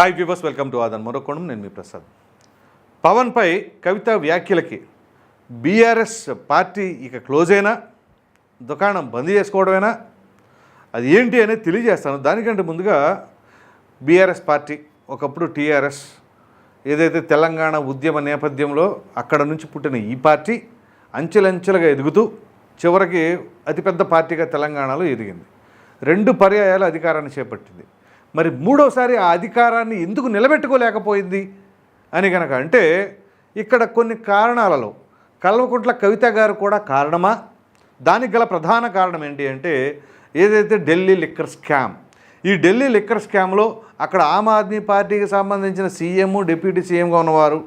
Hi viewers welcome to ఆదన్ మరొకోణం నేను మీ ప్రసాద్. పవన్పై కవిత వ్యాఖ్యలకి బీఆర్ఎస్ పార్టీ ఇక క్లోజ్ అయినా దుకాణం బంద్ చేసుకోవడమేనా? అది ఏంటి అనేది తెలియజేస్తాను. దానికంటే ముందుగా బీఆర్ఎస్ పార్టీ ఒకప్పుడు టీఆర్ఎస్ ఏదైతే తెలంగాణ ఉద్యమ నేపథ్యంలో అక్కడ నుంచి పుట్టిన ఈ పార్టీ అంచెలంచెలుగా ఎదుగుతూ చివరికి అతిపెద్ద పార్టీగా తెలంగాణలో ఎదిగింది. రెండు పర్యాయాలు అధికారాన్ని చేపట్టింది. మరి మూడోసారి ఆ అధికారాన్ని ఎందుకు నిలబెట్టుకోలేకపోయింది అని కనుక అంటే ఇక్కడ కొన్ని కారణాలలో కల్వకుంట్ల కవిత గారు కూడా కారణమా? దానికి గల ప్రధాన కారణం ఏంటి అంటే ఏదైతే ఢిల్లీ లిక్కర్ స్కామ్ ఈ ఢిల్లీ లిక్కర్ స్కామ్లో అక్కడ ఆమ్ ఆద్మీ పార్టీకి సంబంధించిన సీఎం డిప్యూటీ సీఎంగా ఉన్నవారు.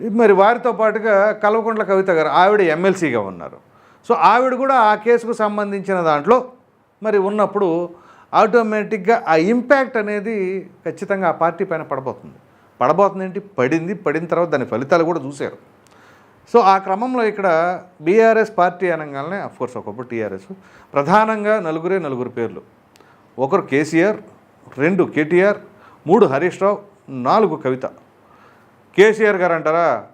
మరి వారితో పాటుగా కల్వకుంట్ల కవిత గారు ఆవిడ ఎమ్మెల్సీగా ఉన్నారు. సో ఆవిడ కూడా ఆ కేసుకు సంబంధించిన దాంట్లో మరి ఉన్నప్పుడు ఆటోమేటిక్గా ఆ ఇంపాక్ట్ అనేది ఖచ్చితంగా ఆ పార్టీ పైన పడబోతుంది. పడబోతుంది ఏంటి? పడింది పడిన తర్వాత దాని ఫలితాలు కూడా చూశారు. సో ఆ క్రమంలో ఇక్కడ బీఆర్ఎస్ పార్టీ అనగానే కోర్స్ ఒకప్పుడు టీఆర్ఎస్. ప్రధానంగా నలుగురే నలుగురు పేర్లు. ఒకరు కేసీఆర్ రెండు కేటీఆర్ మూడు హరీష్ రావు నాలుగు కవిత. కేసీఆర్ గారు అంటారా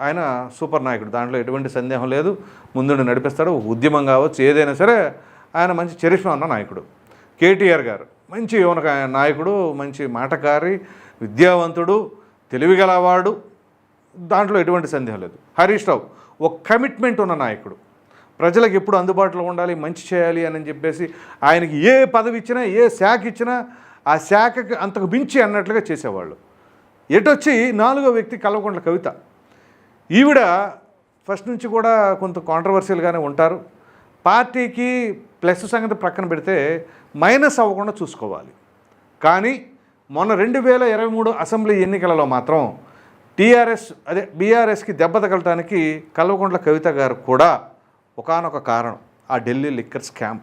ఆయన సూపర్ నాయకుడు. దాంట్లో ఎటువంటి సందేహం లేదు. ముందుండి నడిపిస్తాడు. ఉద్యమం కావచ్చు ఏదైనా సరే ఆయన మంచి చరిష్మ ఉన్న నాయకుడు. కేటీఆర్ గారు. మంచి యువన నాయకుడు మంచి మాటకారి విద్యావంతుడు తెలివిగలవాడు. దాంట్లో ఎటువంటి సందేహం లేదు. హరీష్ రావు ఒక కమిట్మెంట్ ఉన్న నాయకుడు. ప్రజలకు ఎప్పుడు అందుబాటులో ఉండాలి మంచి చేయాలి అని చెప్పేసి ఆయనకి ఏ పదవి ఇచ్చినా ఏ శాఖ ఇచ్చినా ఆ శాఖకి అంతకు మించి అన్నట్లుగా చేసేవాళ్ళు. ఎటొచ్చి నాలుగో వ్యక్తి కల్వకుంట్ల కవిత. ఈవిడ ఫస్ట్ నుంచి కూడా కొంత కాంట్రవర్షియల్గానే ఉంటారు. పార్టీకి ప్లస్ సంగతి ప్రక్కన పెడితే మైనస్ అవ్వకుండా చూసుకోవాలి. కానీ మొన్న రెండు వేల ఇరవై మూడు అసెంబ్లీ ఎన్నికలలో మాత్రం టీఆర్ఎస్ అదే బీఆర్ఎస్కి దెబ్బ తగలటానికి కల్వకుంట్ల కవిత గారు కూడా ఒకానొక కారణం ఆ ఢిల్లీ లిక్కర్ స్కామ్.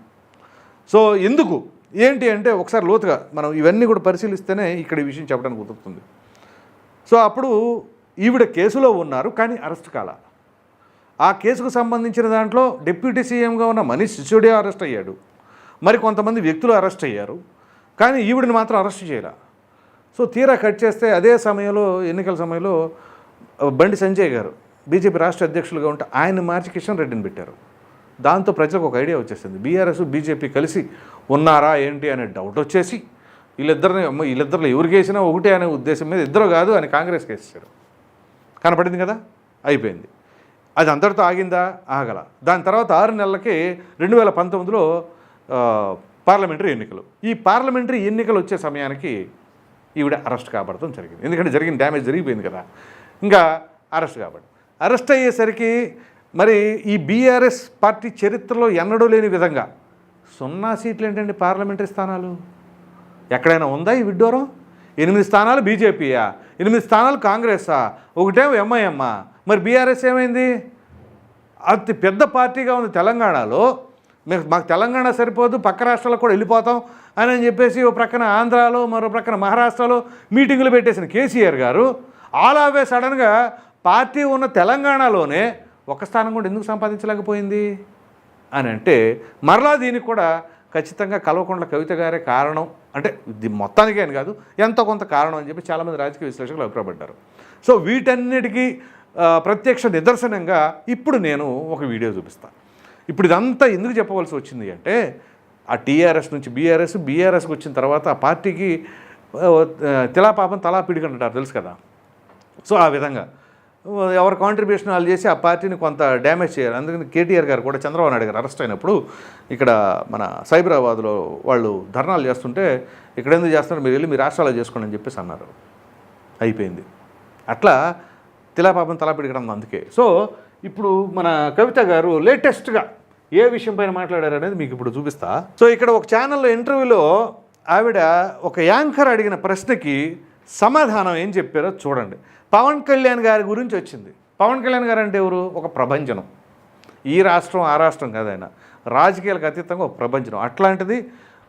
సో ఎందుకు? ఏంటి అంటే ఒకసారి లోతుగా మనం ఇవన్నీ కూడా పరిశీలిస్తేనే ఇక్కడ ఈ విషయం చెప్పడానికి కుదురుతుంది సో అప్పుడు ఈవిడ కేసులో ఉన్నారు కానీ అరెస్ట్ కాల. ఆ కేసుకు సంబంధించిన దాంట్లో డిప్యూటీ సీఎంగా ఉన్న మనీష్ సిసోడియా అరెస్ట్ అయ్యాడు. మరి కొంతమంది వ్యక్తులు అరెస్ట్ అయ్యారు. కానీ ఈవిడిని మాత్రం అరెస్ట్ చేయరా సో తీరా కట్ చేస్తే అదే సమయంలో ఎన్నికల సమయంలో బండి సంజయ్ గారు బీజేపీ రాష్ట్ర అధ్యక్షులుగా ఉంటే ఆయన మార్చి కిషన్ రెడ్డిని పెట్టారు. దాంతో ప్రజలకు ఒక ఐడియా వచ్చేసింది. బీఆర్ఎస్ బీజేపీ కలిసి ఉన్నారా ఏంటి అనే డౌట్ వచ్చేసి వీళ్ళిద్దరిని వీళ్ళిద్దరిలో ఎవరికి వేసినా ఒకటే అనే ఉద్దేశం మీద ఇద్దరు కాదు అని కాంగ్రెస్కి వేసేసారు కనపడింది కదా? అయిపోయింది. అది అందరితో ఆగిందా? ఆగల. దాని తర్వాత ఆరు నెలలకి రెండు వేల పంతొమ్మిదిలో పార్లమెంటరీ ఎన్నికలు. ఈ పార్లమెంటరీ ఎన్నికలు వచ్చే సమయానికి ఈవిడ అరెస్ట్ కాబడటం జరిగింది. ఎందుకంటే జరిగిన డ్యామేజ్ జరిగిపోయింది కదా. ఇంకా అరెస్ట్ కాబట్టి అరెస్ట్ అయ్యేసరికి మరి ఈ బీఆర్ఎస్ పార్టీ చరిత్రలో ఎన్నడూ లేని విధంగా సున్నా సీట్లు ఏంటండి పార్లమెంటరీ స్థానాలు? ఎక్కడైనా ఉందా ఈ విడ్డూరం? ఎనిమిది స్థానాలు బీజేపీయా? ఎనిమిది స్థానాలు కాంగ్రెసా ఒకటేమో ఎంఐఎమ్మా? మరి బీఆర్ఎస్ ఏమైంది? అతి పెద్ద పార్టీగా ఉంది తెలంగాణలో. మీకు మాకు తెలంగాణ సరిపోదు పక్క రాష్ట్రాలకు కూడా వెళ్ళిపోతాం అని అని చెప్పేసి ఓ ప్రక్కన ఆంధ్రాలో మరో ప్రక్కన మహారాష్ట్రలో మీటింగులు పెట్టేసిన కేసీఆర్ గారు. ఆల్ ఆఫ్ ఏ సడన్గా పార్టీ ఉన్న తెలంగాణలోనే ఒక స్థానం కూడా ఎందుకు సంపాదించలేకపోయింది? అని అంటే మరలా దీనికి కూడా ఖచ్చితంగా కల్వకుంట్ల కవిత గారే కారణం. అంటే ఇది మొత్తానికే అని కాదు ఎంతో కొంత కారణం అని చెప్పి చాలామంది రాజకీయ విశ్లేషకులు అభిప్రాయపడ్డారు. సో వీటన్నిటికీ ప్రత్యక్ష నిదర్శనంగా ఇప్పుడు నేను ఒక వీడియో చూపిస్తాను. ఇప్పుడు ఇదంతా ఎందుకు చెప్పవలసి వచ్చింది అంటే ఆ టీఆర్ఎస్ నుంచి బీఆర్ఎస్ బీఆర్ఎస్కి వచ్చిన తర్వాత ఆ పార్టీకి తిలాపాపం తిలా పాపం తలా పిడికంటారు తెలుసు కదా? సో ఆ విధంగా. ఎవరి కాంట్రిబ్యూషన్ వాళ్ళు చేసి ఆ పార్టీని కొంత డ్యామేజ్ చేయాలి. అందుకని కేటీఆర్ గారు కూడా చంద్రబాబు నాయుడు గారు అరెస్ట్ అయినప్పుడు ఇక్కడ మన సైబరాబాద్లో వాళ్ళు ధర్నాలు చేస్తుంటే ఇక్కడ ఎందుకు చేస్తున్నారు? మీరు వెళ్ళి మీ రాష్ట్రాల్లో చేసుకోండి అని చెప్పేసి అన్నారు. అయిపోయింది. అట్లా తిలాపాపం తలా పిడకడం అందుకే. సో ఇప్పుడు మన కవిత గారు లేటెస్ట్గా ఏ విషయం పైన మాట్లాడారు అనేది మీకు ఇప్పుడు చూపిస్తా. సో ఇక్కడ ఒక ఛానల్లో ఇంటర్వ్యూలో ఆవిడ ఒక యాంకర్ అడిగిన ప్రశ్నకి సమాధానం ఏం చెప్పారో చూడండి. పవన్ కళ్యాణ్ గారి గురించి వచ్చింది. పవన్ కళ్యాణ్ గారు అంటే ఎవరు? ఒక ప్రభంజనం. ఈ రాష్ట్రం ఆ రాష్ట్రం కాదైనా రాజకీయాలకు అతీతంగా ఒక ప్రపంచం అట్లాంటిది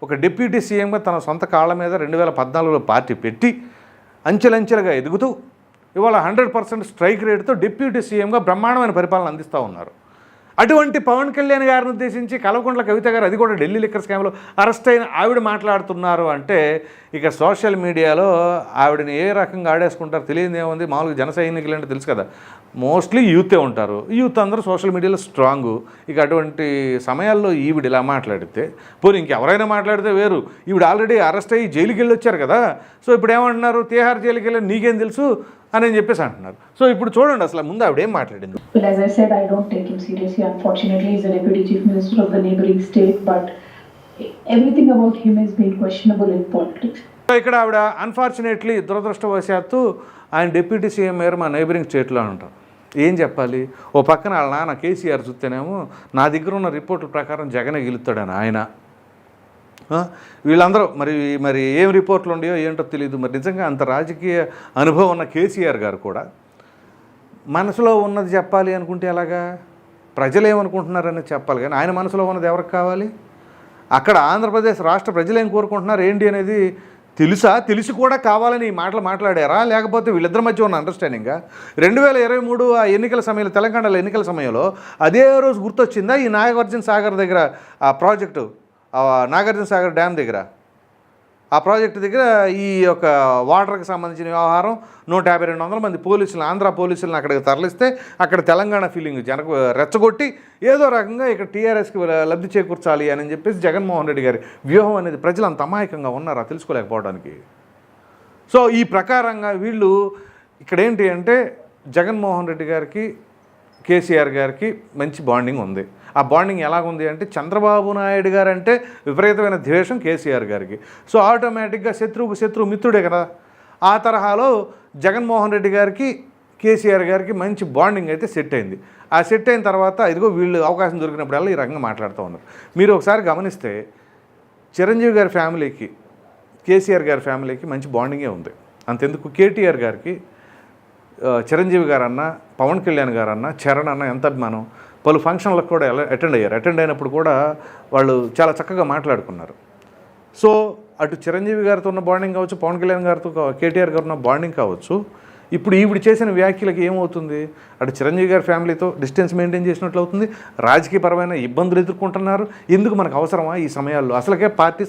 ఒక డిప్యూటీ సీఎంగా తన సొంత కాళ్ళ మీద రెండు వేల పద్నాలుగులో పార్టీ పెట్టి అంచెలంచెలుగా ఎదుగుతూ ఇవాళ హండ్రెడ్ పర్సెంట్ స్ట్రైక్ రేట్తో డిప్యూటీ సీఎంగా బ్రహ్మాండమైన పరిపాలన అందిస్తూ ఉన్నారు. అటువంటి పవన్ కళ్యాణ్ గారిని ఉద్దేశించి కల్వకుంట్ల కవిత గారు అది కూడా ఢిల్లీ లిక్కర్ స్కామ్లో అరెస్ట్ అయిన ఆవిడ మాట్లాడుతున్నారు అంటే ఇక సోషల్ మీడియాలో ఆవిడని ఏ రకంగా ఆడేసుకుంటారు తెలియదు ఏముంది? మామూలుగా జన సైనికులు అంటే తెలుసు కదా. మోస్ట్లీ యూతే ఉంటారు. యూత్ అందరూ సోషల్ మీడియాలో స్ట్రాంగు. ఇక అటువంటి సమయాల్లో ఈవిడ ఇలా మాట్లాడితే పోనీ ఇంకెవరైనా మాట్లాడితే వేరు. ఈవిడ ఆల్రెడీ అరెస్ట్ అయ్యి జైలుకి వెళ్ళి వచ్చారు కదా. సో ఇప్పుడు ఏమంటున్నారు? తీహార్ జైలుకి వెళ్ళి నీకేం తెలుసు? అని చెప్పేసి అంటున్నారు. సో ఇప్పుడు చూడండి అసలు ముందు ఆవిడ ఏం మాట్లాడింది? ఇక్కడ ఆవిడ అన్ఫార్చునేట్లీ దురదృష్టవశాత్తు ఆయన డిప్యూటీ సీఎం మేరు మా నైబరింగ్ స్టేట్లో ఉంటాం ఏం చెప్పాలి? ఓ పక్కన వాళ్ళ నాన్న కేసీఆర్ చూస్తేనేమో నా దగ్గర ఉన్న రిపోర్టుల ప్రకారం జగన్ గెలుస్తాడని ఆయన. వీళ్ళందరూ మరి మరి ఏం రిపోర్ట్లు ఉండయో ఏంటో తెలియదు మరి నిజంగా అంత రాజకీయ అనుభవం ఉన్న కేసీఆర్ గారు కూడా మనసులో ఉన్నది చెప్పాలి అనుకుంటే ఎలాగా? ప్రజలు ఏమనుకుంటున్నారని చెప్పాలి. కానీ ఆయన మనసులో ఉన్నది ఎవరికి కావాలి? అక్కడ ఆంధ్రప్రదేశ్ రాష్ట్ర ప్రజలు ఏం కోరుకుంటున్నారు? ఏంటి అనేది తెలుసా? తెలిసి కూడా కావాలని ఈ మాటలు మాట్లాడారా? లేకపోతే వీళ్ళిద్దరి మధ్య ఉన్న అండర్స్టాండింగా రెండు వేల ఇరవై మూడు ఆ ఎన్నికల సమయంలో తెలంగాణలో ఎన్నికల సమయంలో అదే రోజు గుర్తొచ్చిందా ఈ నాగార్జున సాగర్ దగ్గర ఆ ప్రాజెక్టు? నాగార్జున సాగర్ డ్యామ్ దగ్గర. ఆ ప్రాజెక్టు దగ్గర ఈ యొక్క వాటర్కి సంబంధించిన వ్యవహారం నూట యాభై రెండు వందల మంది పోలీసులు ఆంధ్ర పోలీసులను అక్కడికి తరలిస్తే అక్కడ తెలంగాణ ఫీలింగ్ జనకు రెచ్చగొట్టి ఏదో రకంగా ఇక్కడ టీఆర్ఎస్కి లబ్ధి చేకూర్చాలి అని చెప్పేసి జగన్మోహన్ రెడ్డి గారి వ్యూహం అనేది ప్రజలు అంత అమాయకంగా ఉన్నారా తెలుసుకోలేకపోవడానికి? సో ఈ ప్రకారంగా వీళ్ళు ఇక్కడ ఏంటి అంటే జగన్మోహన్ రెడ్డి గారికి కేసీఆర్ గారికి మంచి బాండింగ్ ఉంది. ఆ బాండింగ్ ఎలాగుంది అంటే చంద్రబాబు నాయుడు గారు అంటే విపరీతమైన ద్వేషం కేసీఆర్ గారికి. సో ఆటోమేటిక్గా శత్రువుకు శత్రువు మిత్రుడే కదా. ఆ తరహాలో జగన్మోహన్ రెడ్డి గారికి కేసీఆర్ గారికి మంచి బాండింగ్ అయితే సెట్ అయింది. ఆ సెట్ అయిన తర్వాత ఇదిగో వీళ్ళు అవకాశం దొరికినప్పుడల్లా ఈ రకంగా మాట్లాడుతూ ఉన్నారు. మీరు ఒకసారి గమనిస్తే చిరంజీవి గారి ఫ్యామిలీకి కేసీఆర్ గారి ఫ్యామిలీకి మంచి బాండింగే ఉంది. అంతెందుకు? కేటీఆర్ గారికి చిరంజీవి గారన్న పవన్ కళ్యాణ్ గారన్న చరణ్ అన్న ఎంత అభిమానం? పలు ఫంక్షన్లకు కూడా అటెండ్ అయ్యారు. అటెండ్ అయినప్పుడు కూడా వాళ్ళు చాలా చక్కగా మాట్లాడుకున్నారు. సో అటు చిరంజీవి గారితో ఉన్న బాండింగ్ కావచ్చు పవన్ కళ్యాణ్ గారితో కేటీఆర్ గారు ఉన్న బాండింగ్ కావచ్చు ఇప్పుడు ఈవిడ చేసిన వ్యాఖ్యలకి ఏమవుతుంది? అటు చిరంజీవి గారి ఫ్యామిలీతో డిస్టెన్స్ మెయింటైన్ చేసినట్లు అవుతుంది. రాజకీయపరమైన ఇబ్బందులు ఎదుర్కొంటున్నారు. ఎందుకు మనకు అవసరమా ఈ సమయాల్లో? అసలుకే పార్టీ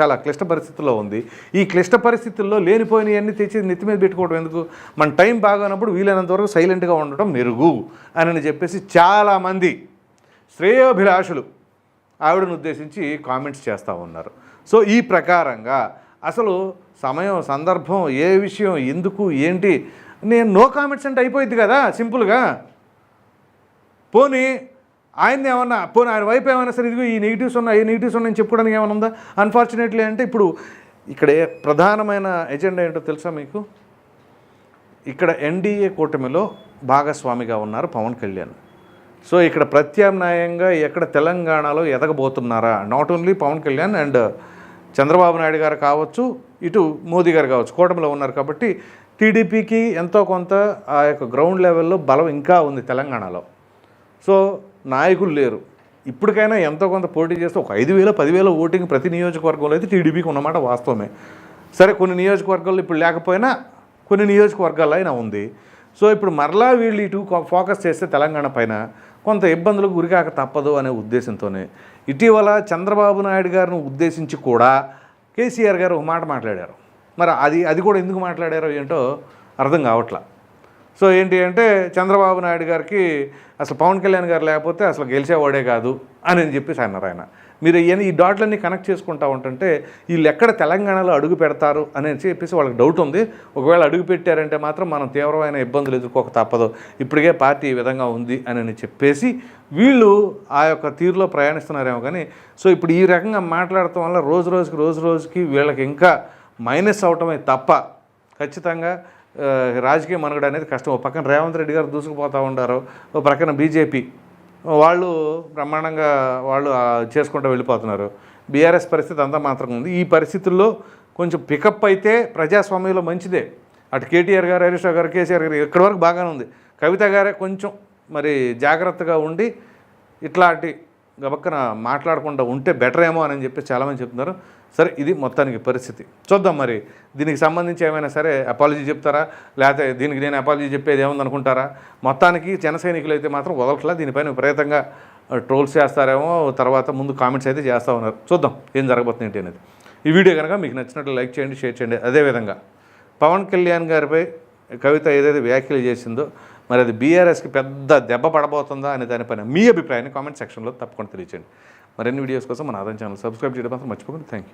చాలా క్లిష్ట పరిస్థితుల్లో ఉంది. ఈ క్లిష్ట పరిస్థితుల్లో లేనిపోయినవన్నీ తెచ్చి నెత్తి మీద పెట్టుకోవడం ఎందుకు? మన టైం బాగానప్పుడు వీలైనంత వరకు సైలెంట్గా ఉండటం మెరుగు అని చెప్పేసి చాలామంది శ్రేయోభిలాషులు ఆవిడను ఉద్దేశించి కామెంట్స్ చేస్తూ ఉన్నారు. సో ఈ ప్రకారంగా అసలు సమయం సందర్భం ఏ విషయం ఎందుకు ఏంటి? నేను నో కామెంట్స్ అంటే అయిపోయింది కదా సింపుల్గా. పోనీ ఆయన్ని ఏమన్నా పోనీ ఆయన వైపు ఏమైనా సరే ఇదిగో ఈ నెగిటివ్స్ ఉన్నాయి ఈ నెగిటివ్స్ ఉన్నాయని చెప్పుకోవడానికి ఏమైనా ఉందా? అన్ఫార్చునేట్లీ అంటే ఇప్పుడు ఇక్కడ ప్రధానమైన ఎజెండా ఏంటో తెలుసా మీకు? ఇక్కడ ఎన్డీఏ కూటమిలో భాగస్వామిగా ఉన్నారు పవన్ కళ్యాణ్. సో ఇక్కడ ప్రత్యామ్నాయంగా ఎక్కడ తెలంగాణలో ఎదగబోతున్నారా? Not only Pawan Kalyan and Chandrababu Naidu garu కావచ్చు ఇటు మోదీ గారు కావచ్చు కూటమిలో ఉన్నారు కాబట్టి టీడీపీకి ఎంతో కొంత ఆ యొక్క గ్రౌండ్ లెవెల్లో బలం ఇంకా ఉంది తెలంగాణలో. సో నాయకులు లేరు. ఇప్పటికైనా ఎంతో కొంత పోటీ చేస్తే ఒక ఐదు వేల పదివేల ఓటింగ్ ప్రతి నియోజకవర్గంలో అయితే టీడీపీకి ఉన్నమాట వాస్తవమే. సరే కొన్ని నియోజకవర్గాల్లో ఇప్పుడు లేకపోయినా కొన్ని నియోజకవర్గాల్లో అయినా ఉంది. సో ఇప్పుడు మరలా వీళ్ళు ఇటు ఫోకస్ చేస్తే తెలంగాణ పైన కొంత ఇబ్బందులకు గురికాక తప్పదు అనే ఉద్దేశంతోనే. ఇటీవల చంద్రబాబు నాయుడు గారిని ఉద్దేశించి కూడా కేసీఆర్ గారు ఒక మాట మాట్లాడారు. మరి అది అది కూడా ఎందుకు మాట్లాడారో ఏంటో అర్థం కావట్లా. సో ఏంటి అంటే చంద్రబాబు నాయుడు గారికి అసలు పవన్ కళ్యాణ్ గారు లేకపోతే అసలు గెలిచేవాడే కాదు అని చెప్పేసి అన్నారు ఆయన. మీరు ఇవన్నీ ఈ డాట్లన్నీ కనెక్ట్ చేసుకుంటా ఉంటుంటే వీళ్ళు ఎక్కడ తెలంగాణలో అడుగు పెడతారు అని చెప్పేసి వాళ్ళకి డౌట్ ఉంది. ఒకవేళ అడుగు పెట్టారంటే మాత్రం మనం తీవ్రమైన ఇబ్బందులు ఎదుర్కోక తప్పదు. ఇప్పటికే పార్టీ ఈ విధంగా ఉంది అని చెప్పేసి వీళ్ళు ఆ యొక్క తీరులో ప్రయాణిస్తున్నారేమో కానీ సో ఇప్పుడు ఈ రకంగా మాట్లాడటం వల్ల రోజు రోజుకి రోజు రోజుకి వీళ్ళకి ఇంకా మైనస్ అవటమే తప్ప ఖచ్చితంగా రాజకీయ మనుగడ అనేది కష్టం. ఓ పక్కన రేవంత్ రెడ్డి గారు దూసుకుపోతూ ఉంటారు ఓ ప్రక్కన బీజేపీ వాళ్ళు బ్రహ్మాండంగా వాళ్ళు చేసుకుంటూ వెళ్ళిపోతున్నారు. బీఆర్ఎస్ పరిస్థితి అంతా మాత్రం ఉంది. ఈ పరిస్థితుల్లో కొంచెం పికప్ అయితే ప్రజాస్వామ్యంలో మంచిదే. అటు కేటీఆర్ గారు హరీష్ రావు గారు కేసీఆర్ గారు ఎక్కడి వరకు బాగానే ఉంది. కవిత గారే కొంచెం మరి జాగ్రత్తగా ఉండి ఇట్లాంటి గబక్కన మాట్లాడకుండా ఉంటే బెటర్ ఏమో అని చెప్పి చాలామంది చెప్తున్నారు. సరే ఇది మొత్తానికి పరిస్థితి. చూద్దాం మరి. దీనికి సంబంధించి ఏమైనా సరే అపాలజీ చెప్తారా? లేకపోతే దీనికి నేను అపాలజీ చెప్పేది ఏముందనుకుంటారా మొత్తానికి జన సైనికులు అయితే మాత్రం వదలట్లా. దీనిపైన విపరీతంగా ట్రోల్స్ చేస్తారేమో. తర్వాత ముందు కామెంట్స్ అయితే చేస్తూ ఉన్నారు. చూద్దాం ఏం జరగబోతుంది ఏంటి అనేది. ఈ వీడియో కనుక మీకు నచ్చినట్లు లైక్ చేయండి షేర్ చేయండి. అదేవిధంగా పవన్ కళ్యాణ్ గారిపై కవిత ఏదైతే వ్యాఖ్యలు చేసిందో మరి అది బీఆర్ఎస్కి పెద్ద దెబ్బ పడబోతుందా అనే దానిపైన మీ అభిప్రాయాన్ని కామెంట్ సెక్షన్లో తప్పకుండా తెలియచేయండి. మరిన్ని వీడియోస్ కోసం మన ఆదాయం ఛానల్ సబ్స్క్రైబ్ చేయడం మాత్రం మర్చిపోకండి. Thank you